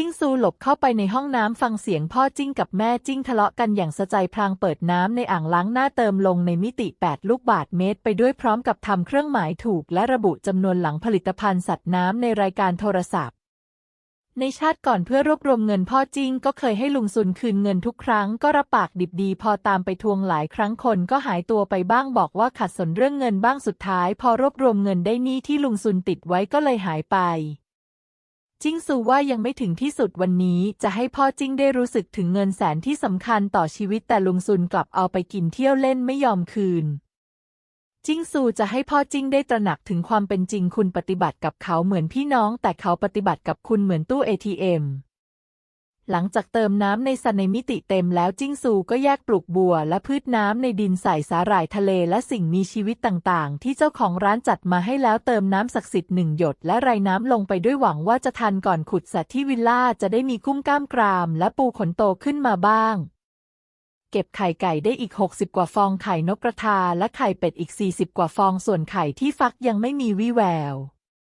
จิ้งซูหลบเข้าไปในห้องน้ำฟังเสียงพ่อจิ้งกับแม่จิ้งทะเลาะกันอย่างสะใจพลางเปิดน้ำในอ่างล้างหน้าเติมลงในมิติ 8 ลูกบาทเมตร ไปด้วยพร้อมกับทำเครื่องหมายถูก และระบุจำนวนหลังผลิตภัณฑ์สัตว์น้ำในรายการโทรศัพท์ ในชาติก่อนเพื่อรวบรวมเงินพ่อจิ้งก็เคยให้ลุงซุนคืนเงินทุกครั้งก็รับปากดิบดี พอตามไปทวงหลายครั้งคนก็หายตัวไปบ้างบอกว่าขัดสนเรื่องเงินบ้างสุดท้าย พอรวบรวมเงินได้หนี้ที่ลุงซุนติดไว้ก็เลยหายไป จิ้งซูว่ายังไม่ถึงที่สุดวันนี้จะให้พ่อจิ้งได้รู้สึกถึงเงินแสนที่สำคัญต่อชีวิตแต่ลุงซุนกลับเอาไปกินเที่ยวเล่นไม่ยอมคืน จิ้งซูจะให้พ่อจิ้งได้ตระหนักถึงความเป็นจริงคุณปฏิบัติกับเขาเหมือนพี่น้อง แต่เขาปฏิบัติกับคุณเหมือนตู้ ATM หลังจากเติมน้ำในสันในมิติเต็มแล้วจิ้งซูก็แยกปลูกบัว และพืชน้ำในดินใส่สาหร่ายทะเลและสิ่งมีชีวิตต่างๆ ที่เจ้าของร้านจัดมาให้แล้วเติมน้ำศักดิ์สิทธิ์หนึ่งหยดและไรน้ำลงไปด้วยหวังว่าจะทันก่อนขุดสระที่วิลล่าจะได้มีกุ้งกล้ามกราม และปูขนโตขึ้นมาบ้าง เก็บไข่ไก่ได้อีก 60 กว่าฟองไข่นกกระทาและไข่เป็ดอีก 40 กว่าฟองส่วนไข่ที่ฟักยังไม่มีวี่แวว